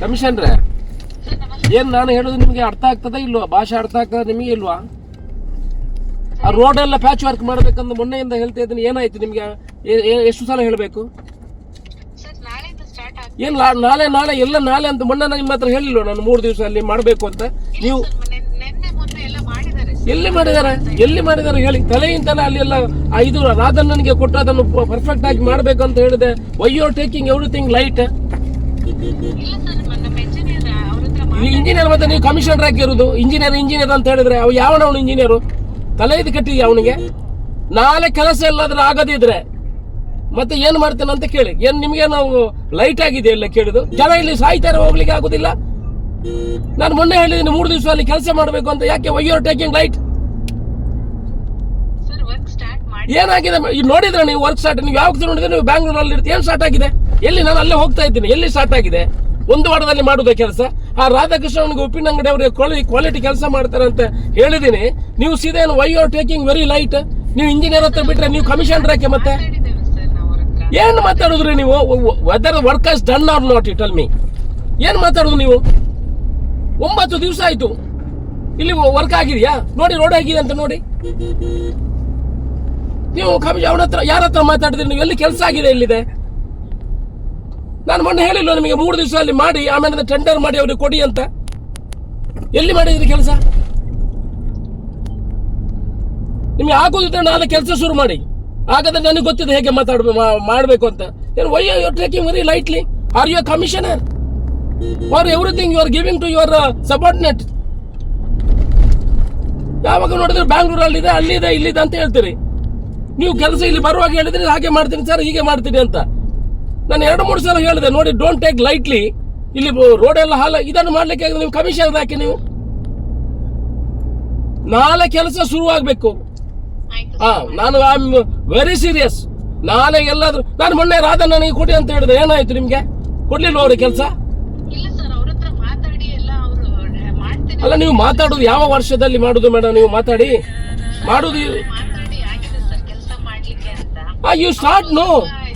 ಕಮಿಷನ್ರೆ, ಏನ್ ನಾನು ಹೇಳೋದು ನಿಮಗೆ ಅರ್ಥ ಆಗ್ತದ ಇಲ್ವಾ? ಭಾಷೆ ಅರ್ಥ ಆಗ್ತದ ನಿಮಗೆ ಇಲ್ವಾ? ಆ ರೋಡೆಲ್ಲ ಪ್ಯಾಚ್ ವರ್ಕ್ ಮಾಡ್ಬೇಕಂದ್ರೆ ಮೊನ್ನೆಯಿಂದ ಹೇಳ್ತಾ ಇದ್ದೀನಿ, ಏನಾಯ್ತು ನಿಮ್ಗೆ? ಎಷ್ಟು ಸಲ ಹೇಳಬೇಕು? ಏನ್ ನಾಳೆ ನಾಳೆ, ಎಲ್ಲ ನಾಳೆ ಅಂತ ಮೊನ್ನೆ ನಾನು ನಿಮ್ಮ ಹತ್ರ ಹೇಳಿಲ್ವ ನಾನು ಮೂರು ದಿವಸ ಅಲ್ಲಿ ಮಾಡಬೇಕು ಅಂತ? ನೀವು ಎಲ್ಲ ಮಾಡಿದ್ದಾರೆ? ಎಲ್ಲಿ ಮಾಡಿದ್ದಾರೆ ಹೇಳಿ? ತಲೆಯಿಂದಲೇ ಅಲ್ಲಿ ಎಲ್ಲ ಐದು ರಾಧನ್ ನನಗೆ ಕೊಟ್ಟು ಅದನ್ನು ಪರ್ಫೆಕ್ಟ್ ಆಗಿ ಮಾಡಬೇಕು ಅಂತ ಹೇಳಿದೆ. Why you are taking everything light engineer ಮತ್ತೆ ನೀವು ಕಮಿಷನರ್ ಆಗಿರೋದು ಇಂಜಿನಿಯರ್ ಇಂಜಿನಿಯರ್ ಅಂತ ಹೇಳಿದ್ರೆ ಅವ್ ಯಾವನ ಅವನು ಇಂಜಿನಿಯರು ತಲೆ ಇದು ಕಟ್ಟಿದ್ಯಾ ಅವನಿಗೆ? ನಾಳೆ ಕೆಲಸ ಎಲ್ಲಾದ್ರೂ ಆಗದಿದ್ರೆ ಮತ್ತೆ ಏನ್ ಮಾಡ್ತೇನೆ ಅಂತ ಕೇಳಿ. ಏನ್ ನಿಮ್ಗೆ ನಾವು ಲೈಟ್ ಆಗಿದೆ ಎಲ್ಲ ಕೇಳಿದು? ಜನ ಇಲ್ಲಿ ಸಾಯ್ತಾರೆ ಹೋಗ್ಲಿಕ್ಕೆ ಆಗುದಿಲ್ಲ? ನಾನು ಮೊನ್ನೆ ಹೇಳಿದ್ದೀನಿ ಮೂರು ದಿವಸ ಅಲ್ಲಿ ಕೆಲಸ ಮಾಡಬೇಕು ಅಂತ. ಯಾಕೆ why are taking light sir work start ಮಾಡಿ ಏನಾಗಿದೆ ನೋಡಿದ್ರೆ ನೀವು ವರ್ಕ್ ಸ್ಟಾರ್ಟ್ ನೀವು ಯಾವಾಗ ನೋಡಿದ್ರೆ ನೀವು ಬ್ಯಾಂಗ್ಳೂರಲ್ಲಿ ಇರ್ತೀವಿ ಏನು ಸ್ಟಾರ್ಟ್ ಆಗಿದೆ? ಎಲ್ಲಿ ನಾನು ಅಲ್ಲೇ ಹೋಗ್ತಾ ಇದ್ದೀನಿ. ಎಲ್ಲಿ ಸ್ಟಾರ್ಟ್ ಆಗಿದೆ? ಒಂದು ವಾರದಲ್ಲಿ ಮಾಡುವುದೇ ಕೆಲಸ? ಆ ರಾಧಾಕೃಷ್ಣ ಅವನಿಗೆ ಉಪ್ಪಿನ ಅಂಗಡಿ ಅವರಿಗೆ ಕ್ವಾಲಿಟಿ ಕೆಲಸ ಮಾಡ್ತಾರೆ ಅಂತ ಹೇಳಿದ್ದೀನಿ ನೀವು ಸೀದಾ ಏನು why are taking very light ನೀವು ಇಂಜಿನಿಯರ್ ಹತ್ರ ಬಿಟ್ಟರೆ ನೀವು ಕಮಿಷನ್ ಯಾಕೆ ಮತ್ತೆ? ಏನು ಮಾತಾಡಿದ್ರಿ ನೀವು? Whether work is done or not it all me ಏನು ಮಾತಾಡೋದು ನೀವು? ಒಂಬತ್ತು ದಿವಸ ಆಯ್ತು. ಇಲ್ಲಿ ವರ್ಕ್ ಆಗಿದೆಯಾ? ನೋಡಿ ರೋಡ್ ಆಗಿದೆ ಅಂತ ನೋಡಿ. ನೀವು ಕಮಿಷನ್ ಅವನ ಹತ್ರ ಯಾರ ಹತ್ರ ಮಾತಾಡಿದ್ರಿ? ನೀವು ಎಲ್ಲಿ ಕೆಲಸ ಆಗಿದೆ ಎಲ್ಲಿದೆ? ನಾನು ಮೊನ್ನೆ ಹೇಳಿಲ್ಲ ನಿಮಗೆ, ಮೂರು ದಿವಸ ಅಲ್ಲಿ ಮಾಡಿ, ಆಮೇಲೆ ಟೆಂಡರ್ ಮಾಡಿ ಅವ್ರಿಗೆ ಕೊಡಿ ಅಂತ. ಎಲ್ಲಿ ಮಾಡಿದ್ರಿ ಕೆಲಸ? ನಿಮ್ಗೆ ಆಗೋದಿದ್ರೆ ನಾನು ಕೆಲಸ ಶುರು ಮಾಡಿ. ಹಾಗಾದ್ರೆ ನನಗೆ ಗೊತ್ತಿದೆ ಹೇಗೆ ಮಾತಾಡಬೇಕು ಮಾಡಬೇಕು ಅಂತ. ಏನು why you taking very lightly are you commissioner for everything you are giving to your subordinate ಯಾವಾಗ ನೋಡಿದ್ರೆ ಬ್ಯಾಂಗ್ಳೂರಲ್ಲಿ ಅಲ್ಲಿದೆ, ಇಲ್ಲಿದೆ ಅಂತ ಹೇಳ್ತೀರಿ. ನೀವು ಕೆಲಸ ಇಲ್ಲಿ ಬರುವಾಗ ಹೇಳಿದ್ರೆ ಹಾಗೆ ಮಾಡ್ತೀನಿ ಸರ್ ಹೀಗೆ ಮಾಡ್ತೀನಿ ಅಂತ. ನಾನು ಎರಡು ಮೂರು ಸಲ ಹೇಳಿದೆ ನೋಡಿ ಡೋಂಟ್ ಟೇಕ್ ಲೈಟ್ಲಿ ಇಲ್ಲಿ ರೋಡ್ ಎಲ್ಲ ಹಾಲ ಇದನ್ನು ಮಾಡ್ಲಿಕ್ಕೆ ನೀವು ಕಮಿಷನ್ ಹಾಕಿ ನೀವು. ನಾಳೆ ಕೆಲಸ ಶುರುವಾಗಬೇಕು ಆಯ್ತು. ಹಾ ನಾನು ಐ ಆಮ್ ವೆರಿ ಸೀರಿಯಸ್ ನಾಳೆ ಎಲ್ಲಾದ್ರೂ ನಾನು ಮೊನ್ನೆ ರಾಧಾ ನನಗೆ ಕೊಡಿ ಅಂತ ಹೇಳಿದೆ ಏನಾಯ್ತು ನಿಮ್ಗೆ? ಕೊಡ್ಲಿಲ್ಲ ಅವ್ರಿಗೆ ಕೆಲಸ? ಅಲ್ಲ ನೀವು ಮಾತಾಡೋದು ಯಾವ ವರ್ಷದಲ್ಲಿ ಮಾಡುದು ಮೇಡಮ್ ನೀವು ಮಾತಾಡಿ. ಮಾಡುದು you start no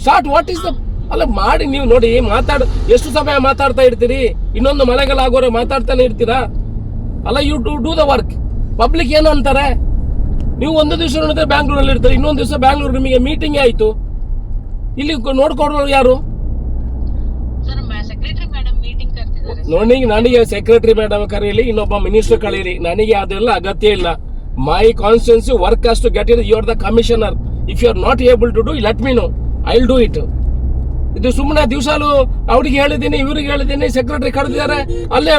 start what is the ಅಲ್ಲ ಮಾಡಿ ನೀವು ನೋಡಿ ಮಾತಾಡ ಎಷ್ಟು ಸಮಯ ಮಾತಾಡ್ತಾ ಇರ್ತೀರಿ? ಇನ್ನೊಂದು ಮಳೆಗಾಲ ಆಗೋರೆ ಮಾತಾಡ್ತಾನೆ ಇರ್ತೀರಾ? ಅಲ್ಲ you do do the work public ಏನು ಅಂತಾರೆ? ನೀವು ಒಂದು ದಿವಸ ನೋಡಿದ್ರೆ ಬ್ಯಾಂಗ್ಳೂರಲ್ಲಿ ಇರ್ತಾರೆ ಇನ್ನೊಂದು ದಿವಸ ಬ್ಯಾಂಗ್ಳೂರ್ ನಿಮಗೆ ಮೀಟಿಂಗ್ ಆಯ್ತು. ಇಲ್ಲಿ ನೋಡ್ಕೊಡೋರು ಯಾರು? ನೋಡಿ ನನಗೆ ಸೆಕ್ರೆಟರಿ ಮೇಡಮ್ ಕರೀಲಿ ಇನ್ನೊಬ್ಬ ಮಿನಿಸ್ಟರ್ ಕಳೀರಿ ನನಗೆ ಅದೆಲ್ಲ ಅಗತ್ಯ ಇಲ್ಲ. ಮೈ ಕಾನ್ಸ್ಟಿಟ್ಯೂನ್ಸಿ ವರ್ಕ್ ಅಷ್ಟು get it you are the commissioner if you are not able to do let me know I will do it ಇದು ಸುಮ್ಮನೆ ದಿವಸಾಲು ಅವ್ರಿಗೆ ಹೇಳಿದ್ದೀನಿ, ಇವ್ರಿಗೆ ಹೇಳಿದ್ದೀನಿ ಸೆಕ್ರೆಟರಿ ಕರೆದಿದ್ದಾರೆ. ಅಲ್ಲೇ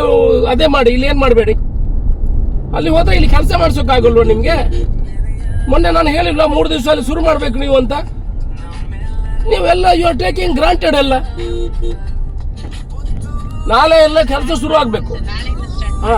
ಅದೇ ಮಾಡಿ, ಇಲ್ಲಿ ಏನ್ ಮಾಡಬೇಡಿ? ಅಲ್ಲಿ ಹೋದ್ರೆ ಇಲ್ಲಿ ಕೆಲಸ ಮಾಡ್ಸೋಕ್ಕಾಗಲ್ವ ನಿಮ್ಗೆ? ಮೊನ್ನೆ ನಾನು ಹೇಳಿಲ್ಲ ಮೂರು ದಿವಸ ಅಲ್ಲಿ ಶುರು ಮಾಡ್ಬೇಕು ನೀವು ಅಂತ? ನೀವೆಲ್ಲ ಯು ಆರ್ ಟೇಕಿಂಗ್ ಗ್ರಾಂಟೆಡ್ ಎಲ್ಲ. ನಾಳೆ ಎಲ್ಲ ಕೆಲಸ ಶುರು ಆಗ್ಬೇಕು. ಹಾ.